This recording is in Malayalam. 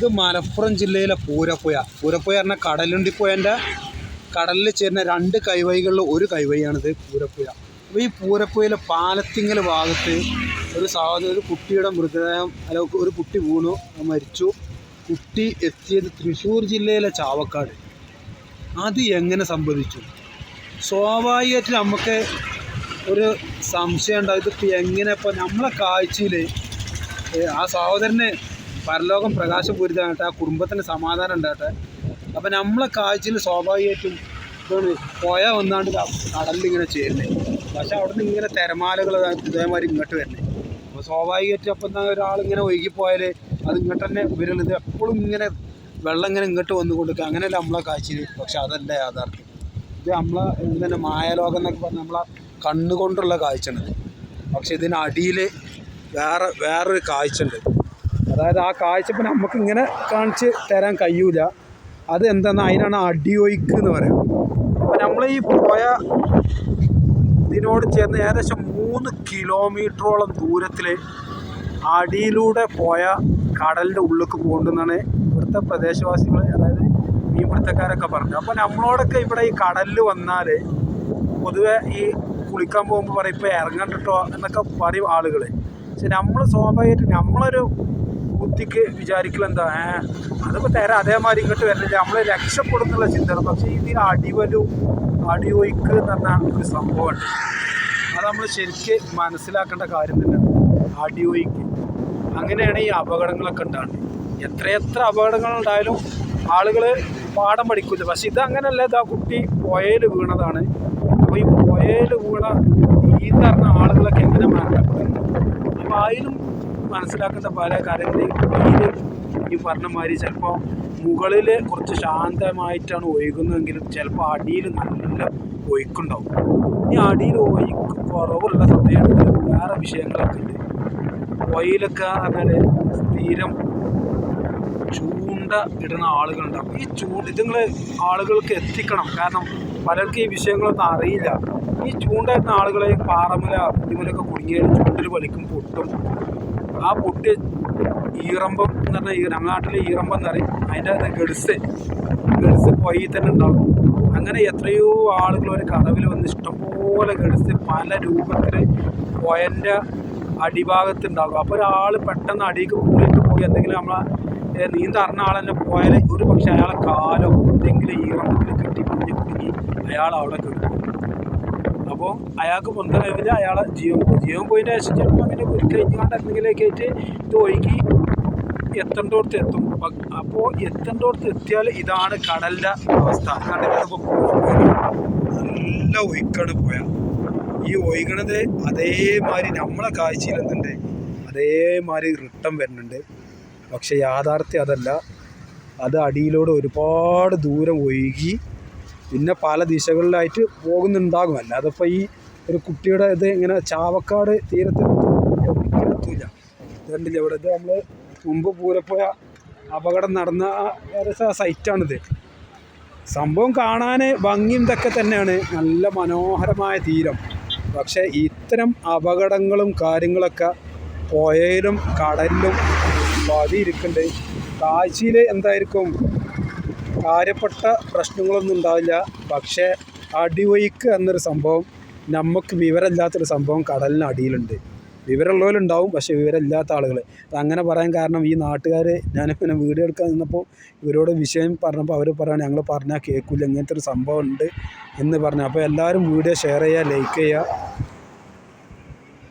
ഇത് മലപ്പുറം ജില്ലയിലെ പൂരപ്പുഴ. പൂരപ്പുഴ പറഞ്ഞാൽ കടലുണ്ടിപ്പുഴന്റെ കടലിൽ ചേരുന്ന രണ്ട് കൈവഴികളിൽ ഒരു കൈവഴിയാണിത് പൂരപ്പുഴ. അപ്പോൾ ഈ പൂരപ്പുഴയിലെ പാലത്തിങ്ങൽ ഭാഗത്ത് ഒരു സാധനം ഒരു കുട്ടിയുടെ മൃതദേഹം അല്ല ഒരു കുട്ടി വീണു മരിച്ചു. കുട്ടി എത്തിയത് തൃശ്ശൂർ ജില്ലയിലെ ചാവക്കാട്. അത് എങ്ങനെ സംഭവിച്ചു? സ്വാഭാവികമായിട്ട് നമുക്ക് ഒരു സംശയം ഉണ്ടാവും. ഇതിപ്പോൾ എങ്ങനെ ഇപ്പോൾ നമ്മളെ കാഴ്ചയിൽ ആ സഹോദരന് പരലോകം പ്രകാശപൂരിതമാകട്ടെ ആ കുടുംബത്തിന് സമാധാനം ഉണ്ടാകട്ടെ. അപ്പം നമ്മളെ കാഴ്ചയിൽ സ്വാഭാവികമായിട്ടും ഇതാണ് പുഴ വന്നാണ്ട് കടലിൽ ഇങ്ങനെ ചേരുന്നത് പക്ഷെ അവിടെ നിന്ന് ഇങ്ങനെ തിരമാലകൾ ഇതേമാതിരി ഇങ്ങോട്ട് വരുന്നത് അപ്പോൾ സ്വാഭാവികമായിട്ടും അപ്പം എന്താ ഒരാളിങ്ങനെ ഒഴുകിപ്പോയാൽ അത് ഇങ്ങോട്ട് തന്നെ വരുന്നത് എപ്പോഴും ഇങ്ങനെ വെള്ളം ഇങ്ങനെ ഇങ്ങോട്ട് വന്നു കൊടുക്കുക. അങ്ങനെയല്ല നമ്മളെ കാഴ്ചയിൽ പക്ഷെ അതല്ല യാഥാർത്ഥ്യം. ഇത് നമ്മളെ എന്താണ് മായലോകം എന്നൊക്കെ പറഞ്ഞാൽ നമ്മളെ കണ്ണുകൊണ്ടുള്ള കാഴ്ചയാണിത് പക്ഷെ ഇതിനടിയിൽ വേറെ വേറൊരു കാഴ്ച ഉണ്ട് അതായത് ആ കാഴ്ച ഇപ്പം നമുക്ക് ഇങ്ങനെ കാണിച്ച് തരാൻ കഴിയൂല. അത് എന്താണെന്ന് അതിനാണ് അടിയോയിക്ക് എന്ന് പറയുന്നത്. അപ്പം നമ്മൾ ഈ പോയ ഇതിനോട് ചേർന്ന് ഏകദേശം മൂന്ന് കിലോമീറ്ററോളം ദൂരത്തിൽ അടിയിലൂടെ പോയ കടലിന്റെ ഉള്ളിലേക്ക് പോകുന്നുണ്ടെന്നാണ് ഇവിടുത്തെ പ്രദേശവാസികൾ അതായത് മീൻപിടുത്തക്കാരൊക്കെ പറഞ്ഞത്. അപ്പോൾ നമ്മളോടൊക്കെ ഇവിടെ ഈ കടലിൽ വന്നാൽ പൊതുവെ ഈ കുളിക്കാൻ പോകുമ്പോൾ പറയും ഇപ്പോൾ ഇറങ്ങണ്ടിട്ടോ എന്നൊക്കെ പറയും ആളുകൾ പക്ഷെ നമ്മൾ സ്വാഭാവികമായിട്ട് നമ്മളൊരു ബുദ്ധിക്ക് വിചാരിക്കൽ എന്താ? ഏ അതിപ്പോൾ തരാം അതേമാതിരി ഇങ്ങോട്ട് വരുന്നില്ല നമ്മളെ രക്ഷപ്പെടുന്നുള്ള ചിന്തയാണ്. പക്ഷേ ഇതിന് അടിവലു അടിയൊഴുക്ക് എന്ന് ഒരു സംഭവമുണ്ട്. അത് നമ്മൾ ശരിക്ക് മനസ്സിലാക്കേണ്ട കാര്യം തന്നെ അടിയൊഴുക്ക് അങ്ങനെയാണ് ഈ അപകടങ്ങളൊക്കെ ഉണ്ടാകുന്നത് എത്രയെത്ര അപകടങ്ങൾ ഉണ്ടായാലും ആളുകൾ പാഠം പഠിക്കില്ല പക്ഷെ ഇത് അങ്ങനെയല്ല ഇതാ കുട്ടി പുഴയിൽ വീണതാണ്. അപ്പോൾ ഈ പുഴയിൽ വീണ ഈ തരുന്ന ആളുകളൊക്കെ എങ്ങനെ മരണപ്പെടുന്നു? അപ്പോൾ അതിലും മനസ്സിലാക്കേണ്ട പല കാര്യങ്ങളും ഈ പറഞ്ഞ മാതിരി ചിലപ്പോൾ മുകളിൽ കുറച്ച് ശാന്തമായിട്ടാണ് ഒഴുകുന്നതെങ്കിലും ചിലപ്പോൾ അടിയിൽ നല്ല ഒഴുക്കുണ്ടാവും. ഈ അടിയിൽ ഒഴുക്ക് കുറവുള്ള സമയത്ത് വേറെ വിഷയങ്ങളൊക്കെ ഉണ്ട്. പുഴയിലൊക്കെ പറഞ്ഞാൽ സ്ഥിരം ചൂണ്ട ഇടുന്ന ആളുകളുണ്ടാവും. ഈ ചൂണ്ട ഇതുങ്ങൾ ആളുകൾക്ക് എത്തിക്കണം. കാരണം പലർക്കും ഈ വിഷയങ്ങളൊന്നും അറിയില്ല. ഈ ചൂണ്ട ഇടുന്ന ആളുകളെ പാറമല ഇതിമലൊക്കെ കുടുങ്ങിയാൽ ചൂണ്ടിൽ വലിക്കും പൊട്ടും. ആ പൊട്ടി ഈറമ്പം എന്ന് പറഞ്ഞാൽ ഈ നമ്മുടെ നാട്ടിൽ ഈറമ്പം എന്ന് പറയും. അതിന്റെ അത് ഗഡ്സ്. ഗഡ്സ് പോയി തന്നെ ഉണ്ടാകും. അങ്ങനെ എത്രയോ ആളുകൾ ഒരു കടവിൽ വന്ന് ഇഷ്ടംപോലെ ഗഡ്സ് പല രൂപത്തിൽ പോയന്റെ അടിഭാഗത്ത് ഉണ്ടാകും. അപ്പോൾ ഒരാൾ പെട്ടെന്ന് അടിക്ക് കൂടിയിട്ട് പോയി. എന്തെങ്കിലും നമ്മളെ നീന്തറിഞ്ഞ ആൾ തന്നെ പോയാൽ ഒരു പക്ഷേ അയാളെ കാലോ എന്തെങ്കിലും ഈറമ്പത്തിൽ കെട്ടി പിടിഞ്ഞ് കുടുങ്ങി അയാൾ അവിടെ കിടക്കും അയാൾക്ക് പൊന്താൻ കഴിയില്ല അയാളെ ജീവൻ ജീവൻ പോയതിന്റെ ശേഷം ചിലപ്പോൾ അങ്ങനെ ഒരു കഴിഞ്ഞാണ്ട് എന്തെങ്കിലുമൊക്കെ ആയിട്ട് ഇത് ഒഴുകി എത്തേണ്ടോടത്ത് എത്തും. അപ്പോൾ എത്തേണ്ടോടത്ത് എത്തിയാൽ ഇതാണ് കടലിന്റെ അവസ്ഥ. കടലിപ്പോൾ നല്ല ഒഴുക്കാണ് പോയാൽ. ഈ ഒഴുകണത് അതേമാതിരി നമ്മളെ കാഴ്ചയിൽ എന്തുണ്ട് അതേമാതിരി റിട്ടം വരുന്നുണ്ട്. പക്ഷെ യാഥാർത്ഥ്യം അതല്ല. അത് അടിയിലൂടെ ഒരുപാട് ദൂരം ഒഴുകി പിന്നെ പല ദിശകളിലായിട്ട് പോകുന്നുണ്ടാകും. അല്ലാതെ ഇപ്പോൾ ഈ ഒരു കുട്ടിയുടെ ഇത് ഇങ്ങനെ ചാവക്കാട് തീരത്ത് എത്തില്ല ഇതുണ്ടില്ല ഇവിടെ? ഇത് നമ്മൾ മുമ്പ് പൂരപ്പോയ അപകടം നടന്ന ആ സൈറ്റാണിത് സംഭവം കാണാൻ ഭംഗിയും ഇതൊക്കെ തന്നെയാണ്. നല്ല മനോഹരമായ തീരം. പക്ഷേ ഇത്തരം അപകടങ്ങളും കാര്യങ്ങളൊക്കെ പുഴയിലും കടലിലും പതിയിരിക്കുന്നുണ്ട്. കാഴ്ചയിൽ എന്തായിരിക്കും? കാര്യപ്പെട്ട പ്രശ്നങ്ങളൊന്നും ഉണ്ടാവില്ല. പക്ഷേ അടിവൊഴുക്ക് എന്നൊരു സംഭവം നമുക്ക് വിവരമില്ലാത്തൊരു സംഭവം കടലിന് അടിയിലുണ്ട്. വിവരമുള്ളവരുണ്ടാവും പക്ഷേ വിവരമില്ലാത്ത ആളുകൾ അങ്ങനെ പറയാൻ കാരണം ഈ നാട്ടുകാർ ഞാനിങ്ങനെ വീഡിയോ എടുക്കാൻ നിന്നപ്പോൾ ഇവരോട് വിഷയം പറഞ്ഞപ്പോൾ അവർ പറയുകയാണ് ഞങ്ങൾ പറഞ്ഞാൽ കേൾക്കില്ല ഇങ്ങനത്തെ ഒരു സംഭവം ഉണ്ട് എന്ന് പറഞ്ഞു. അപ്പോൾ എല്ലാവരും വീഡിയോ ഷെയർ ചെയ്യുക ലൈക്ക് ചെയ്യുക.